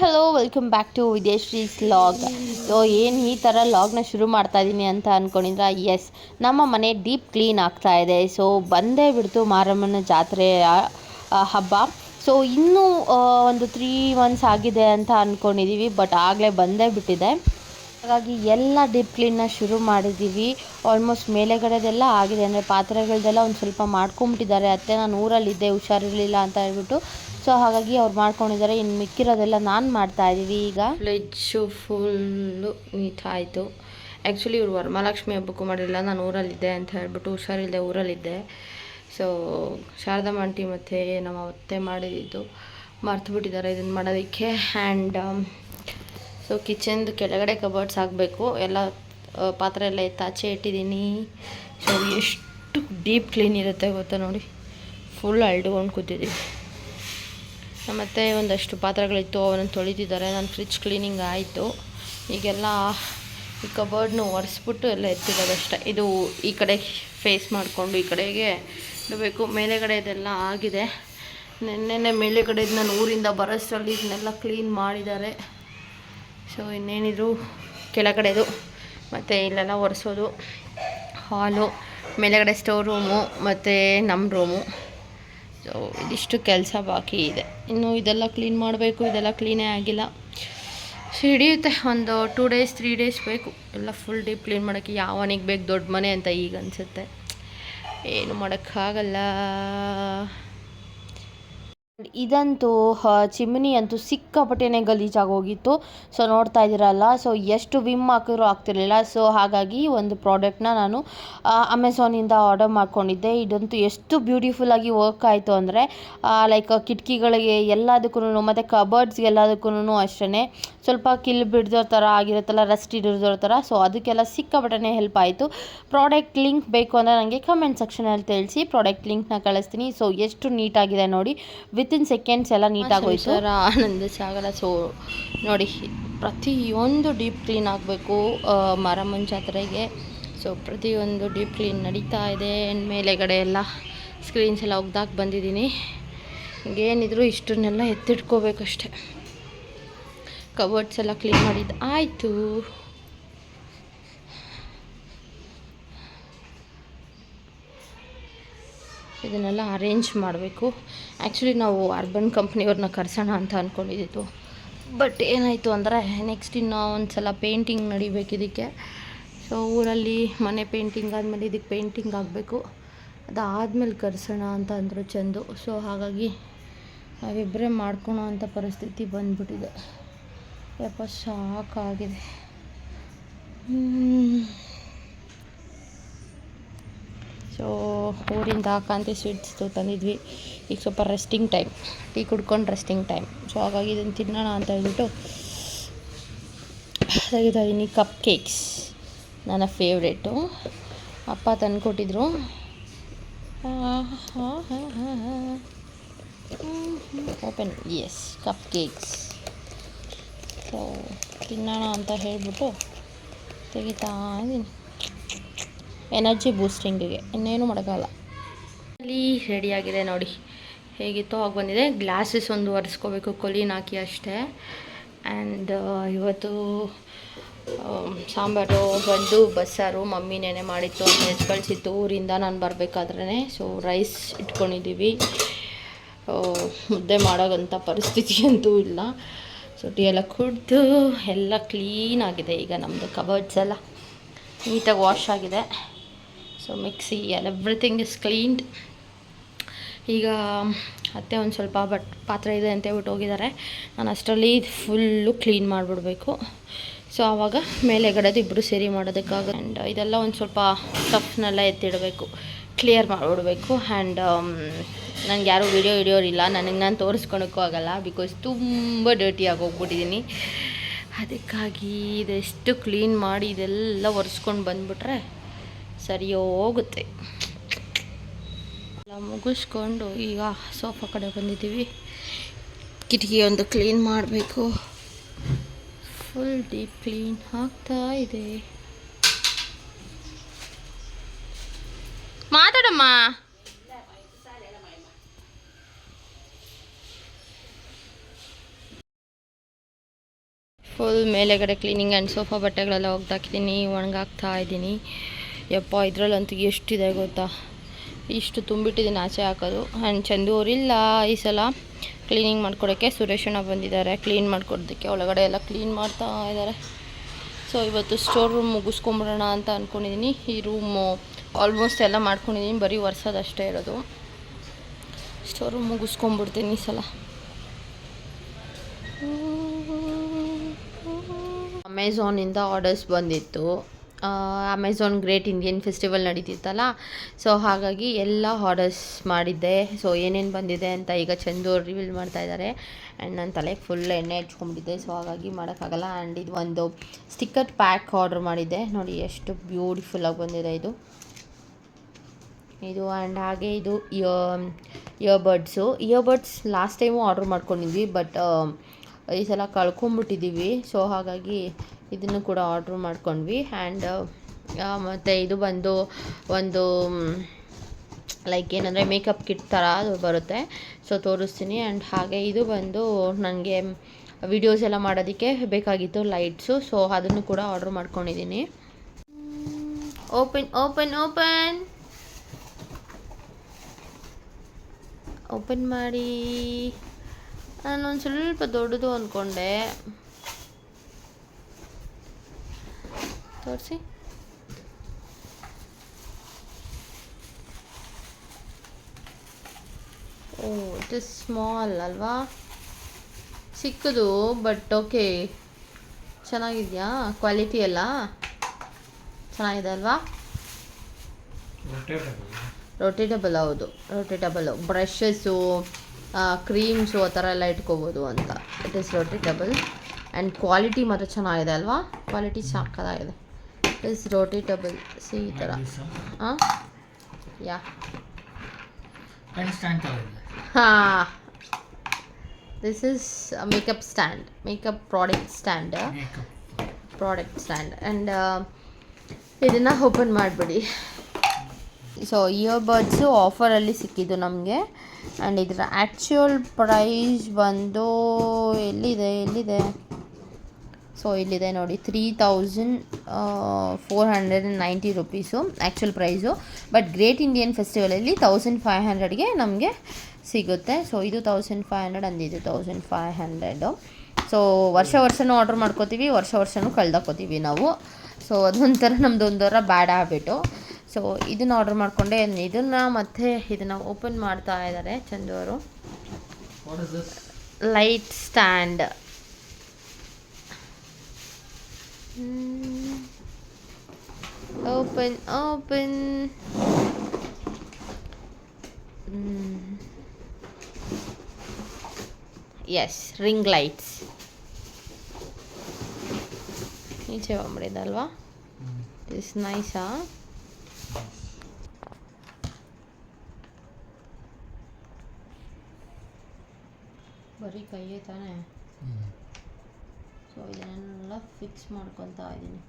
Hello welcome back to Videshree's log so ಏನು ಈ ಥರ ಲಾಗ್ನ ಶುರು ಮಾಡ್ತಾ ಇದ್ದೀನಿ ಅಂತ ಅಂದ್ಕೊಂಡಿದ್ರ ಎಸ್ ನಮ್ಮ ಮನೆ ಡೀಪ್ ಕ್ಲೀನ್ ಆಗ್ತಾ ಇದೆ. ಸೊ ಬಂದೇ ಬಿಡ್ತು ಮಾರಮ್ಮನ ಜಾತ್ರೆಯ ಹಬ್ಬ. ಸೊ ಇನ್ನೂ ಒಂದು ತ್ರೀ ಮಂತ್ಸ್ ಆಗಿದೆ ಅಂತ ಅಂದ್ಕೊಂಡಿದ್ದೀವಿ ಬಟ್ ಆಗಲೇ ಬಂದೇ ಬಿಟ್ಟಿದೆ. ಹಾಗಾಗಿ ಎಲ್ಲ ಡೀಪ್ ಕ್ಲೀನ್ನ ಶುರು ಮಾಡಿದ್ದೀವಿ ಆಲ್ಮೋಸ್ಟ್ ಮೇಲೆಗಡೆದೆಲ್ಲ ಆಗಿದೆ. ಅಂದರೆ ಪಾತ್ರೆಗಳದೆಲ್ಲ ಒಂದು ಸ್ವಲ್ಪ ಮಾಡ್ಕೊಂಬಿಟ್ಟಿದ್ದಾರೆ. ಅತ್ತೆ ನಾನು ಊರಲ್ಲಿದ್ದೆ ಹುಷಾರಿರಲಿಲ್ಲ ಅಂತ ಹೇಳ್ಬಿಟ್ಟು. ಸೊ ಹಾಗಾಗಿ ಅವ್ರು ಮಾಡ್ಕೊಂಡಿದ್ದಾರೆ. ಇನ್ನು ಮಿಕ್ಕಿರೋದೆಲ್ಲ ನಾನು ಮಾಡ್ತಾ ಇದ್ದೀವಿ ಈಗ. ಫ್ರಿಜ್ಜು ಫುಲ್ಲು ನೀಟ್ ಆಯಿತು. ಆ್ಯಕ್ಚುಲಿ ಇವರು ವರಮಹಾಲಕ್ಷ್ಮಿ ಹಬ್ಬಕ್ಕೂ ಮಾಡಿರಲಿಲ್ಲ ನಾನು ಊರಲ್ಲಿದ್ದೆ ಅಂತ ಹೇಳ್ಬಿಟ್ಟು ಹುಷಾರಿಲ್ಲದೆ ಊರಲ್ಲಿದ್ದೆ ಸೊ ಶಾರದಾ ಆಂಟಿ ಮತ್ತು ನಮ್ಮ ಅತ್ತೆ ಮಾಡಿದ್ದು ಮರ್ತು ಬಿಟ್ಟಿದ್ದಾರೆ ಇದನ್ನು ಮಾಡೋದಕ್ಕೆ ಆ್ಯಂಡ್ ಸೊ ಕಿಚನ್ದು ಕೆಳಗಡೆ ಕಬರ್ಡ್ಸ್ ಹಾಕಬೇಕು. ಎಲ್ಲ ಪಾತ್ರೆ ಎಲ್ಲ ಎತ್ತಾಚೆ ಇಟ್ಟಿದ್ದೀನಿ. ಸೊ ಎಷ್ಟು ಡೀಪ್ ಕ್ಲೀನ್ ಇರುತ್ತೆ ಗೊತ್ತಾ ನೋಡಿ. ಫುಲ್ ಅಲ್ಡ್ಕೊಂಡು ಕೂತಿದ್ದೀವಿ. ಮತ್ತು ಒಂದಷ್ಟು ಪಾತ್ರೆಗಳಿತ್ತು ಅವನ್ನ ತೊಳಿತಿದ್ದಾರೆ. ನಾನು ಫ್ರಿಜ್ ಕ್ಲೀನಿಂಗ್ ಆಯಿತು. ಈಗೆಲ್ಲ ಈ ಕಬರ್ಡ್ನು ಒರೆಸ್ಬಿಟ್ಟು ಎಲ್ಲ ಎತ್ತಿರೋದಷ್ಟೇ ಇದು ಈ ಕಡೆ ಫೇಸ್ ಮಾಡಿಕೊಂಡು ಈ ಕಡೆಗೆ ಇಡಬೇಕು. ಮೇಲೆಗಡೆ ಇದೆಲ್ಲ ಆಗಿದೆ. ನೆನ್ನೆನೆ ಮೇಲೆಗಡೆ ನಾನು ಊರಿಂದ ಬರೋಷ್ಟರಲ್ಲಿ ಇದನ್ನೆಲ್ಲ ಕ್ಲೀನ್ ಮಾಡಿದ್ದಾರೆ. ಸೊ ಇನ್ನೇನಿದ್ರು ಕೆಳಗಡೆದು. ಮತ್ತು ಇಲ್ಲೆಲ್ಲ ಒರೆಸೋದು. ಹಾಲು, ಮೇಲೆಗಡೆ ಸ್ಟೋರ್ ರೂಮು ಮತ್ತು ನಮ್ಮ ರೂಮು ಸೊ ಇದಿಷ್ಟು ಕೆಲಸ ಬಾಕಿ ಇದೆ. ಇನ್ನು ಇದೆಲ್ಲ ಕ್ಲೀನ್ ಮಾಡಬೇಕು, ಇದೆಲ್ಲ ಕ್ಲೀನೇ ಆಗಿಲ್ಲ. ಸೊ ಹಿಡಿಯುತ್ತೆ. ಒಂದು ಟೂ ಡೇಸ್ ತ್ರೀ ಡೇಸ್ ಬೇಕು. ಎಲ್ಲ ಫುಲ್ ಡೀಪ್ ಕ್ಲೀನ್ ಮಾಡೋಕ್ಕೆ ಯಾವನಿಗೆ ಬೇಕು ದೊಡ್ಡ ಮನೆ ಅಂತ ಈಗ ಅನಿಸುತ್ತೆ. ಏನು ಮಾಡೋಕ್ಕಾಗಲ್ಲ. ಇದಂತೂ ಚಿಮ್ನಿ ಅಂತೂ ಗಲೀಜಾಗಿ ಗಲೀಜಾಗೋಗಿತ್ತು ಸೊ, ನೋಡ್ತಾ ಇದ್ದೀರಲ್ಲ, ಸೊ, ಎಷ್ಟು ವಿಮ್ ಹಾಕಿದ್ರು ಆಗ್ತಿರಲಿಲ್ಲ. ಸೊ, ಹಾಗಾಗಿ ಒಂದು ಪ್ರಾಡಕ್ಟ್ನ ನಾನು ಅಮೆಝಾನಿಂದ ಆರ್ಡರ್ ಮಾಡ್ಕೊಂಡಿದ್ದೆ. ಇದಂತೂ ಎಷ್ಟು ಬ್ಯೂಟಿಫುಲ್ಲಾಗಿ ವರ್ಕ್ ಆಯಿತು ಅಂದರೆ ಲೈಕ್, ಕಿಟಕಿಗಳಿಗೆ ಎಲ್ಲದಕ್ಕೂ ಮತ್ತು ಕಬರ್ಡ್ಸ್ಗೆ ಎಲ್ಲದಕ್ಕೂ ಅಷ್ಟೇ ಸ್ವಲ್ಪ ಕಿಲ್ ಬಿಡ್ದೋ ಥರ ಆಗಿರುತ್ತಲ್ಲ ರಸ್ಟ್ ಹಿಡಿದೋ ಥರ. ಸೊ, ಅದಕ್ಕೆಲ್ಲ ಸಿಕ್ಕಾಪಟ್ಟೆನೇ ಹೆಲ್ಪ್ ಆಯಿತು. ಪ್ರಾಡಕ್ಟ್ ಲಿಂಕ್ ಬೇಕು ಅಂದರೆ ನನಗೆ ಕಮೆಂಟ್ ಸೆಕ್ಷನಲ್ಲಿ ತಿಳಿಸಿ, ಪ್ರಾಡಕ್ಟ್ ಲಿಂಕ್ನ ಕಳಿಸ್ತೀನಿ. ಸೊ, ಎಷ್ಟು ನೀಟಾಗಿದೆ ನೋಡಿ. ವಿತಿನ್ ಸೆಕೆಂಡ್ಸ್ ಎಲ್ಲ ನೀಟಾಗಿ ಹೋಯ್ತು ಆನಂದ ಸಾಗರ ಸೊ ನೋಡಿ ಪ್ರತಿಯೊಂದು ಡೀಪ್ ಕ್ಲೀನ್ ಆಗಬೇಕು ಮರಮನ್ ಜಾತ್ರೆಗೆ ಸೊ ಪ್ರತಿಯೊಂದು ಡೀಪ್ ಕ್ಲೀನ್ ನಡೀತಾ ಇದೆ. ಮೇಲೆಗಡೆ ಎಲ್ಲ ಸ್ಕ್ರೀನ್ಸ್ ಎಲ್ಲ ಒಗ್ದಾಕ್ ಬಂದಿದ್ದೀನಿ. ಏನಿದ್ರು ಇಷ್ಟನ್ನೆಲ್ಲ ಎತ್ತಿಟ್ಕೋಬೇಕಷ್ಟೆ. ಕಬರ್ಡ್ಸ್ ಎಲ್ಲ ಕ್ಲೀನ್ ಮಾಡಿದ್ದು ಆಯಿತು. ಇದನ್ನೆಲ್ಲ ಅರೇಂಜ್ ಮಾಡಬೇಕು. ಆ್ಯಕ್ಚುಲಿ ನಾವು ಅರ್ಬನ್ ಕಂಪ್ನಿಯವ್ರನ್ನ ಕರ್ಸೋಣ ಅಂತ ಅಂದ್ಕೊಂಡಿದ್ದು ಬಟ್ ಏನಾಯಿತು ಅಂದರೆ ನೆಕ್ಸ್ಟ್ ಇನ್ನು ಒಂದು ಸಲ ಪೇಂಟಿಂಗ್ ನಡಿಬೇಕು ಇದಕ್ಕೆ. ಸೊ ಊರಲ್ಲಿ ಮನೆ ಪೇಂಟಿಂಗ್ ಆದಮೇಲೆ ಇದಕ್ಕೆ ಪೇಂಟಿಂಗ್ ಆಗಬೇಕು ಅದಾದಮೇಲೆ ಕರ್ಸೋಣ ಅಂತ ಅಂದರು ಚಂದು. ಸೊ ಹಾಗಾಗಿ ನಾವಿಬ್ಬರೇ ಮಾಡ್ಕೊಳೋ ಅಂಥ ಪರಿಸ್ಥಿತಿ ಬಂದ್ಬಿಟ್ಟಿದೆ. ಯಪ್ಪ ಹ್ಮ್. ಸೊ ಊರಿಂದ ಕಾಂತಿ ಸ್ವೀಟ್ಸ್ದು ತಂದಿದ್ವಿ. ಈಗ ಸ್ವಲ್ಪ ರೆಸ್ಟಿಂಗ್ ಟೈಮ್ ಟೀ ಕುಡ್ಕೊಂಡು ರೆಸ್ಟಿಂಗ್ ಟೈಮ್ ಸೊ ಹಾಗಾಗಿ ಇದನ್ನು ತಿನ್ನೋಣ ಅಂತ ಹೇಳ್ಬಿಟ್ಟು ತೆಗಿತಾ ಇದ್ದೀನಿ ಕಪ್ ಕೇಕ್ಸ್ ನನ್ನ ಫೇವ್ರೇಟು ಅಪ್ಪ ತಂದುಕೊಟ್ಟಿದ್ರು. Open yes cupcakes so ತಿನ್ನೋಣ ಅಂತ ಹೇಳ್ಬಿಟ್ಟು ತೆಗಿತಾ ಇದ್ದೀನಿ ಎನರ್ಜಿ ಬೂಸ್ಟಿಂಗಿಗೆ ಇನ್ನೇನು ಮಾಡೋಕ್ಕಲ್ಲ ಅಲ್ಲಿ ರೆಡಿಯಾಗಿದೆ ನೋಡಿ. ಹೇಗಿತ್ತೋ ಹಾಗೆ ಬಂದಿದೆ. ಗ್ಲಾಸಸ್ ಒಂದು ಒರೆಸ್ಕೋಬೇಕು, ಕೊಲೀನ್ ಹಾಕಿ ಅಷ್ಟೇ. ಆ್ಯಂಡ್ ಇವತ್ತು ಸಾಂಬಾರು ಬಂದು ಬಸ್ಸಾರು ಮಮ್ಮಿ ನೆನೆ ಮಾಡಿತ್ತು. ಎದ್ದು ಕಳಿಸಿತ್ತು. ಊರಿಂದ ನಾನು ಬರಬೇಕಾದ್ರೇ ಸೊ ರೈಸ್ ಇಟ್ಕೊಂಡಿದ್ದೀವಿ ಮುದ್ದೆ ಮಾಡೋಂಥ ಪರಿಸ್ಥಿತಿ ಅಂತೂ ಇಲ್ಲ. ಸೊ ಟೀ ಎಲ್ಲ ಕುಡಿದು ಎಲ್ಲ ಕ್ಲೀನಾಗಿದೆ ಈಗ ನಮ್ಮದು ಕಬರ್ಡ್ಸ್ ಎಲ್ಲ ನೀಟಾಗಿ ವಾಶ್ ಆಗಿದೆ. ಸೊ ಮಿಕ್ಸಿ ಎಲ್ಲ ಎವ್ರಿಥಿಂಗ್ ಇಸ್ ಕ್ಲೀನ್ಡ್ ಈಗ ಅತ್ತೆ ಒಂದು ಸ್ವಲ್ಪ ಬಟ್ ಪಾತ್ರೆ ಇದೆ ಅಂತ ಹೇಳ್ಬಿಟ್ಟು ಹೋಗಿದ್ದಾರೆ. ನಾನು ಅಷ್ಟರಲ್ಲಿ ಫುಲ್ಲು ಕ್ಲೀನ್ ಮಾಡಿಬಿಡ್ಬೇಕು. ಸೊ ಆವಾಗ ಮೇಲೆಗಡೆದು ಇಬ್ಬರು ಸೇರಿ ಮಾಡೋದಕ್ಕಾಗ ಆ್ಯಂಡ್ ಇದೆಲ್ಲ ಒಂದು ಸ್ವಲ್ಪ ಟಫ್ನೆಲ್ಲ ಎತ್ತಿಡಬೇಕು. ಕ್ಲಿಯರ್ ಮಾಡಿಬಿಡ್ಬೇಕು. ಆ್ಯಂಡ್ ನನಗೆ ಯಾರೂ ವೀಡಿಯೋ ಹಿಡಿಯೋರಿಲ್ಲ. ನನಗೆ ನಾನು ತೋರಿಸ್ಕೊಳಕ್ಕೂ ಆಗೋಲ್ಲ. ಬಿಕಾಸ್ ತುಂಬ ಡರ್ಟಿಯಾಗಿ ಹೋಗ್ಬಿಟ್ಟಿದ್ದೀನಿ ಅದಕ್ಕಾಗಿ ಇದೆಷ್ಟು ಕ್ಲೀನ್ ಮಾಡಿ ಇದೆಲ್ಲ ಒರೆಸ್ಕೊಂಡು ಬಂದುಬಿಟ್ರೆ ಸರಿ ಹೋಗುತ್ತೆ. ಎಲ್ಲ ಮುಗಿಸ್ಕೊಂಡು ಈಗ ಸೋಫಾ ಕಡೆ ಬಂದಿದ್ದೀವಿ. ಕಿಟಕಿ ಒಂದು ಕ್ಲೀನ್ ಮಾಡಬೇಕು. ಫುಲ್ ಡೀಪ್ ಕ್ಲೀನ್ ಆಗ್ತಾ ಇದೆ. ಮಾತಾಡಮ್ಮ. ಫುಲ್ ಮೇಲೆಗಡೆ ಕ್ಲೀನಿಂಗ್ ಆ್ಯಂಡ್ ಸೋಫಾ ಬಟ್ಟೆಗಳೆಲ್ಲ ಒಗ್ದಾಕಿದ್ದೀನಿ, ಒಣಗಾಕ್ತಾ ಇದ್ದೀನಿ. ಯಪ್ಪ, ಇದರಲ್ಲಂತೂ ಎಷ್ಟಿದೆ ಗೊತ್ತಾ? ಇಷ್ಟು ತುಂಬಿಟ್ಟಿದ್ದೀನಿ ಆಚೆ ಹಾಕೋದು. ಆ್ಯಂಡ್ ಚಂದು ಅವರಿಲ್ಲ ಈ ಸಲ. ಕ್ಲೀನಿಂಗ್ ಮಾಡ್ಕೊಡೋಕ್ಕೆ ಸುರೇಶಣ್ಣ ಬಂದಿದ್ದಾರೆ. ಕ್ಲೀನ್ ಮಾಡ್ಕೊಡೋದಕ್ಕೆ ಒಳಗಡೆ ಎಲ್ಲ ಕ್ಲೀನ್ ಮಾಡ್ತಾ ಇದ್ದಾರೆ. ಸೊ ಇವತ್ತು ಸ್ಟೋರ್ ರೂಮ್ ಮುಗಿಸ್ಕೊಂಬಿಡೋಣ ಅಂತ ಅಂದ್ಕೊಂಡಿದ್ದೀನಿ ಈ ರೂಮು ಆಲ್ಮೋಸ್ಟ್ ಎಲ್ಲ ಮಾಡ್ಕೊಂಡಿದ್ದೀನಿ ಬರೀ ವರ್ಷದಷ್ಟೇ ಇರೋದು. ಸ್ಟೋರ್ ರೂಮ್ ಮುಗಿಸ್ಕೊಂಬಿಡ್ತೀನಿ ಈ ಸಲ. ಅಮೆಝಾನಿಂದ ಆರ್ಡರ್ಸ್ ಬಂದಿತ್ತು. ಅಮೆಝಾನ್ ಗ್ರೇಟ್ ಇಂಡಿಯನ್ ಫೆಸ್ಟಿವಲ್ ನಡೀತಿತ್ತಲ್ಲ? ಸೊ ಹಾಗಾಗಿ ಎಲ್ಲ ಆರ್ಡರ್ಸ್ ಮಾಡಿದ್ದೆ. ಸೊ ಏನೇನು ಬಂದಿದೆ ಅಂತ ಈಗ ಚಂದು ರಿವೀಲ್ ಮಾಡ್ತಾ ಇದ್ದಾರೆ ಆ್ಯಂಡ್ ನನ್ನ ತಲೆಗೆ ಫುಲ್ ಎಣ್ಣೆ ಹಚ್ಕೊಂಡ್ಬಿಟ್ಟಿದ್ದೆ. ಸೊ ಹಾಗಾಗಿ ಮಾಡೋಕ್ಕಾಗಲ್ಲ. ಆ್ಯಂಡ್ ಇದು ಒಂದು ಸ್ಟಿಕ್ಕರ್ ಪ್ಯಾಕ್ ಆರ್ಡರ್ ಮಾಡಿದ್ದೆ. ನೋಡಿ, ಎಷ್ಟು ಬ್ಯೂಟಿಫುಲ್ಲಾಗಿ ಬಂದಿದೆ ಇದು. ಇದು ಆ್ಯಂಡ್ ಹಾಗೆ ಇದು ear earbuds earbuds last time order ಮಾಡ್ಕೊಂಡಿದ್ವಿ. ಬಟ್ ಈ ಸಲ ಕಳ್ಕೊಂಬಿಟ್ಟಿದ್ದೀವಿ ಸೊ ಹಾಗಾಗಿ ಇದನ್ನು ಕೂಡ ಆರ್ಡ್ರ್ ಮಾಡ್ಕೊಂಡ್ವಿ. ಆ್ಯಂಡ್ ಮತ್ತು ಇದು ಬಂದು ಒಂದು ಲೈಕ್ ಏನಂದರೆ ಮೇಕಪ್ ಕಿಟ್ ಥರ ಬರುತ್ತೆ. ಸೊ ತೋರಿಸ್ತೀನಿ. ಆ್ಯಂಡ್ ಹಾಗೆ ಇದು ಬಂದು ನನಗೆ ವಿಡಿಯೋಸ್ ಎಲ್ಲ ಮಾಡೋದಕ್ಕೆ ಬೇಕಾಗಿತ್ತು ಲೈಟ್ಸು ಸೊ ಅದನ್ನು ಕೂಡ ಆರ್ಡ್ರ್ ಮಾಡ್ಕೊಂಡಿದ್ದೀನಿ. ಓಪನ್ ಓಪನ್ ಓಪನ್ ಓಪನ್ ಮಾಡಿ. ನಾನು ಒಂದು ಸ್ವಲ್ಪ ದೊಡ್ಡದು ಅಂದ್ಕೊಂಡೆ ತೋರಿಸಿ. ಓ ಇಟ್ ಇಸ್ ಸ್ಮಾಲ್ ಅಲ್ವಾ? ಸಿಕ್ಕದು ಬಟ್ ಓಕೆ ಚೆನ್ನಾಗಿದೆಯಾ? ಕ್ವಾಲಿಟಿ ಎಲ್ಲ? ಚೆನ್ನಾಗಿದೆ ಅಲ್ವಾ? ರೊಟೇಟಬಲ್ ಹೌದು. ರೊಟೇಟಬಲ್ ಬ್ರಷಸ್ಸು ಕ್ರೀಮ್ಸು ಆ ಥರ ಎಲ್ಲ ಇಟ್ಕೋಬೋದು ಅಂತ. It is rotatable and quality ಮಾತ್ರ ಚೆನ್ನಾಗಿದೆ ಅಲ್ವಾ? ಕ್ವಾಲಿಟಿ ಸಾಕಾಗಿದೆ ಇಸ್ ರೊಟೇಟಬಲ್ ಸಿ ಈ ಥರ ಹಾಂ ಯಾ ಹಾಂ this is makeup stand makeup product stand product stand and ಇದನ್ನು ಓಪನ್ ಮಾಡಿಬಿಡಿ. ಸೊ ಇಯರ್ಬಡ್ಸು ಆಫರಲ್ಲಿ ಸಿಕ್ಕಿದ್ದು ನಮಗೆ. ಆ್ಯಂಡ್ ಇದರ ಆ್ಯಕ್ಚುಯಲ್ ಪ್ರೈಸ್ ಬಂದು ಎಲ್ಲಿದೆ ಎಲ್ಲಿದೆ? ಸೊ ಇಲ್ಲಿದೆ ನೋಡಿ three thousand four hundred and ninety rupees actual price but great Indian ಫೆಸ್ಟಿವಲಲ್ಲಿ thousand five ಹಂಡ್ರೆಡ್ಗೆ ನಮಗೆ ಸಿಗುತ್ತೆ. ಸೊ ಇದು ತೌಸಂಡ್ ಫೈವ್ ಹಂಡ್ರೆಡ್ ಅಂದಿದ್ದು ತೌಸಂಡ್ ಫೈವ್ ಹಂಡ್ರೆಡು ಸೊ ವರ್ಷ ವರ್ಷನೂ ಆರ್ಡ್ರ್ ಮಾಡ್ಕೋತೀವಿ ವರ್ಷ ವರ್ಷನೂ ಕಳ್ದಾಕೋತೀವಿ ನಾವು. ಸೊ ಅದೊಂಥರ ನಮ್ದು ಒಂಥರ ಬ್ಯಾಡ್ ಹ್ಯಾಬಿಟು ಸೊ ಇದನ್ನು ಆರ್ಡ್ರ್ ಮಾಡಿಕೊಂಡೆ ಇದನ್ನು ಮತ್ತೆ ಇದನ್ನು ಓಪನ್ ಮಾಡ್ತಾ ಇದ್ದಾರೆ ಚಂದವರು light stand open open yes ring lights ಈಚೆ ಬಂದ್ಬಿಡಿದಲ್ವಾ ಇಸ್ ನೈಸಾ ಬರೀ ಕೈಯೇ ತಾನೇ ಸೊ ಇದನ್ನೆಲ್ಲ ಫಿಕ್ಸ್ ಮಾಡ್ಕೊತಾ ಇದ್ದೀನಿ.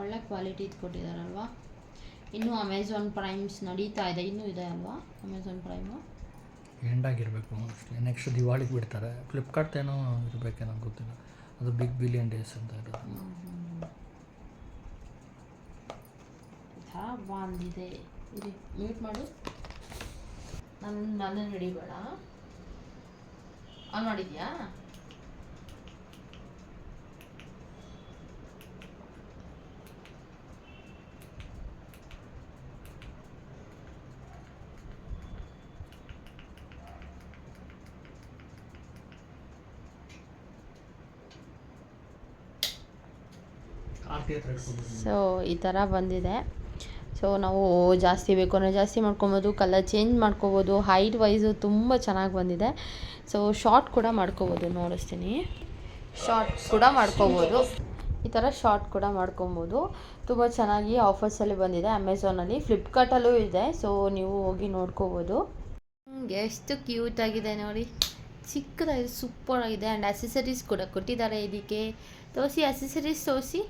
ಒಳ್ಳೆ ಕ್ವಾಲಿಟಿ ಕೊಟ್ಟಿದ್ದಾರಲ್ವಾ ಇನ್ನೂ ಅಮೆಝಾನ್ ಪ್ರೈಮ್ಸ್ ನಡೀತಾ ಇದೆ. ಇನ್ನೂ ಇದೆ ಅಲ್ವಾ ಅಮೆಝಾನ್ ಪ್ರೈಮು ಎಂಡಾಗಿರಬೇಕು. ನೆಕ್ಸ್ಟ್ ದಿವಾಳಿಗೆ ಬಿಡ್ತಾರೆ. ಫ್ಲಿಪ್ಕಾರ್ಟ್ ಏನೋ ಇರಬೇಕೇನೋ ಗೊತ್ತಿಲ್ಲ. ಅದು ಬಿಗ್ ಬಿಲಿಯನ್ ಡೇಸ್ ಅಂತ ಇರೋದು. ಬಂದಿದೆ ಇರಿ ಮ್ಯೂಟ್ ಮಾಡು. ನನ್ನ ನನ್ನ ಹಿಡಿಬೇಡ ಆನ್ ಮಾಡಿದ್ಯಾ? ಸೊ ಈ ಥರ ಬಂದಿದೆ. ಸೊ ನಾವು ಜಾಸ್ತಿ ಬೇಕು ಅಂದರೆ ಜಾಸ್ತಿ ಮಾಡ್ಕೊಬೋದು ಕಲರ್ ಚೇಂಜ್ ಮಾಡ್ಕೋಬೋದು ಹೈಟ್ ವೈಸು ತುಂಬ ಚೆನ್ನಾಗಿ ಬಂದಿದೆ. ಸೊ ಶಾರ್ಟ್ ಕೂಡ ಮಾಡ್ಕೋಬೋದು, ನೋಡಿಸ್ತೀನಿ. ಶಾರ್ಟ್ ಕೂಡ ಮಾಡ್ಕೋಬೋದು. ಈ ಥರ ಶಾರ್ಟ್ ಕೂಡ ಮಾಡ್ಕೊಬೋದು. ತುಂಬ ಚೆನ್ನಾಗಿ ಆಫರ್ಸಲ್ಲಿ ಬಂದಿದೆ. ಅಮೆಝಾನಲ್ಲಿ ಫ್ಲಿಪ್ಕಾರ್ಟಲ್ಲೂ ಇದೆ. ಸೊ ನೀವು ಹೋಗಿ ನೋಡ್ಕೋಬೋದು. ಎಷ್ಟು ಕ್ಯೂಟ್ ಆಗಿದೆ ನೋಡಿ. ಚಿಕ್ಕದಾಗಿದೆ ಸೂಪರ್ ಆಗಿದೆ. ಆ್ಯಂಡ್ ಅಸೆಸರೀಸ್ ಕೂಡ ಕೊಟ್ಟಿದ್ದಾರೆ ಇದಕ್ಕೆ. ತೋರಿಸಿ ಅಸೆಸರೀಸ್ ತೋರಿಸಿ.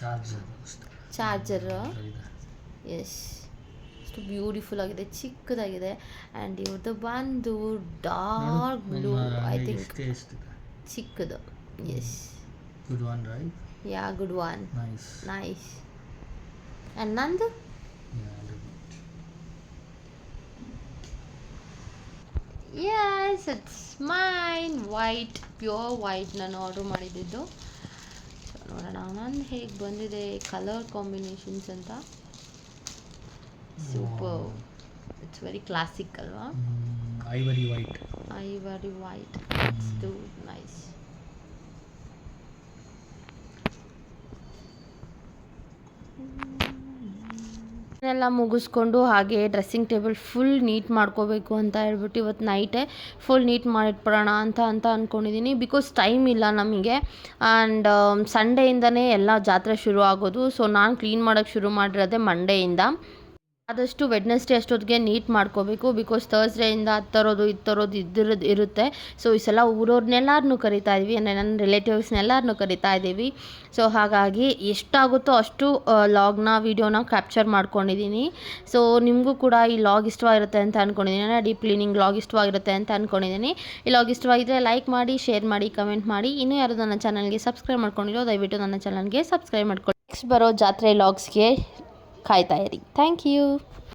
ಚಾರ್ಜರ್ ಚಾರ್ಜರ್ ಎಸ್ ಅಷ್ಟು ಬ್ಯೂಟಿಫುಲ್ ಆಗಿದೆ ಚಿಕ್ಕದಾಗಿದೆ. ಆ್ಯಂಡ್ ಇವ್ರದ್ದು ಬಂದು ಡಾರ್ಕ್ ಬ್ಲೂ ಐ ಥಿಂಕ್ ಚಿಕ್ಕದು. Yes good one right yeah good one nice nice and ನಂದು? Yes it's mine white pure white ನಾನು ಆರ್ಡರ್ ಮಾಡಿದ್ದಿದ್ದು ಸೊ ನೋಡೋಣ. ನಾನು ಹೇಗೆ ಬಂದಿದೆ ಕಲರ್ ಕಾಂಬಿನೇಷನ್ಸ್ ಅಂತ? ಸೂಪರ್ ಇಟ್ಸ್ ವೆರಿ ಕ್ಲಾಸಿಕ್ ಅಲ್ವಾ? Ivory white ivory white it's too nice ಎಲ್ಲ ಮುಗಿಸ್ಕೊಂಡು ಹಾಗೆ ಡ್ರೆಸ್ಸಿಂಗ್ ಟೇಬಲ್ ಫುಲ್ ನೀಟ್ ಮಾಡ್ಕೋಬೇಕು ಅಂತ ಹೇಳ್ಬಿಟ್ಟು ಇವತ್ತು ನೈಟೇ ಫುಲ್ ನೀಟ್ ಮಾಡಿಟ್ಬಿಡೋಣ ಅಂತ ಅಂತ ಅಂದ್ಕೊಂಡಿದ್ದೀನಿ ಬಿಕಾಸ್ ಟೈಮ್ ಇಲ್ಲ ನಮಗೆ. ಆ್ಯಂಡ್ ಸಂಡೇಯಿಂದನೇ ಎಲ್ಲ ಜಾತ್ರೆ ಶುರು ಆಗೋದು ಸೊ ನಾನು ಕ್ಲೀನ್ ಮಾಡೋಕ್ಕೆ ಶುರು ಮಾಡಿರೋದೆ ಮಂಡೆಯಿಂದ ಆದಷ್ಟು ವೆಡ್ನೆಸ್ಡೇ ಅಷ್ಟೊತ್ತಿಗೆ ನೀಟ್ ಮಾಡ್ಕೋಬೇಕು ಬಿಕಾಸ್ ಥರ್ಸ್ಡೇಯಿಂದ ಅದು ತರೋದು ಇದು ತರೋದು ಇದ್ದಿರೋದು ಇರುತ್ತೆ. ಸೊ ಈ ಸಲ ಊರವ್ರನ್ನೆಲ್ಲರನ್ನೂ ಕರಿತಾ ಇದ್ವಿ, ಅಂದರೆ ನನ್ನ ರಿಲೇಟಿವ್ಸ್ನೆಲ್ಲರನ್ನೂ ಕರಿತಾ ಇದ್ದೀವಿ ಸೊ ಹಾಗಾಗಿ ಎಷ್ಟಾಗುತ್ತೋ ಅಷ್ಟು ಲಾಗ್ನ ವೀಡಿಯೋನ ಕ್ಯಾಪ್ಚರ್ ಮಾಡ್ಕೊಂಡಿದ್ದೀನಿ ಸೊ ನಿಮಗೂ ಕೂಡ ಈ ಲಾಗ್ ಇಷ್ಟವಾಗಿರುತ್ತೆ ಅಂತ ಅಂದ್ಕೊಂಡಿದ್ದೀನಿ ಡೀಪ್ ಕ್ಲೀನಿಂಗ್ ಲಾಗ್ ಇಷ್ಟವಾಗಿರುತ್ತೆ ಅಂತ ಅಂದ್ಕೊಂಡಿದ್ದೀನಿ ಈ ಲಾಗ್ ಇಷ್ಟವಾಗಿದ್ದರೆ ಲೈಕ್ ಮಾಡಿ ಶೇರ್ ಮಾಡಿ ಕಮೆಂಟ್ ಮಾಡಿ. ಇನ್ನೂ ಯಾರು ನನ್ನ ಚಾನಲ್ಗೆ ಸಬ್ಸ್ಕ್ರೈಬ್ ಮಾಡ್ಕೊಂಡಿರೋ, ದಯವಿಟ್ಟು ನನ್ನ ಚಾನಲ್ಗೆ ಸಬ್ಸ್ಕ್ರೈಬ್ ಮಾಡ್ಕೊಳ್ಳಿ. ನೆಕ್ಸ್ಟ್ ಬರೋ ಜಾತ್ರೆ ಲಾಗ್ಸ್ಗೆ ಕಾಯ್ತಾ ಇರಿ ಥ್ಯಾಂಕ್ ಯು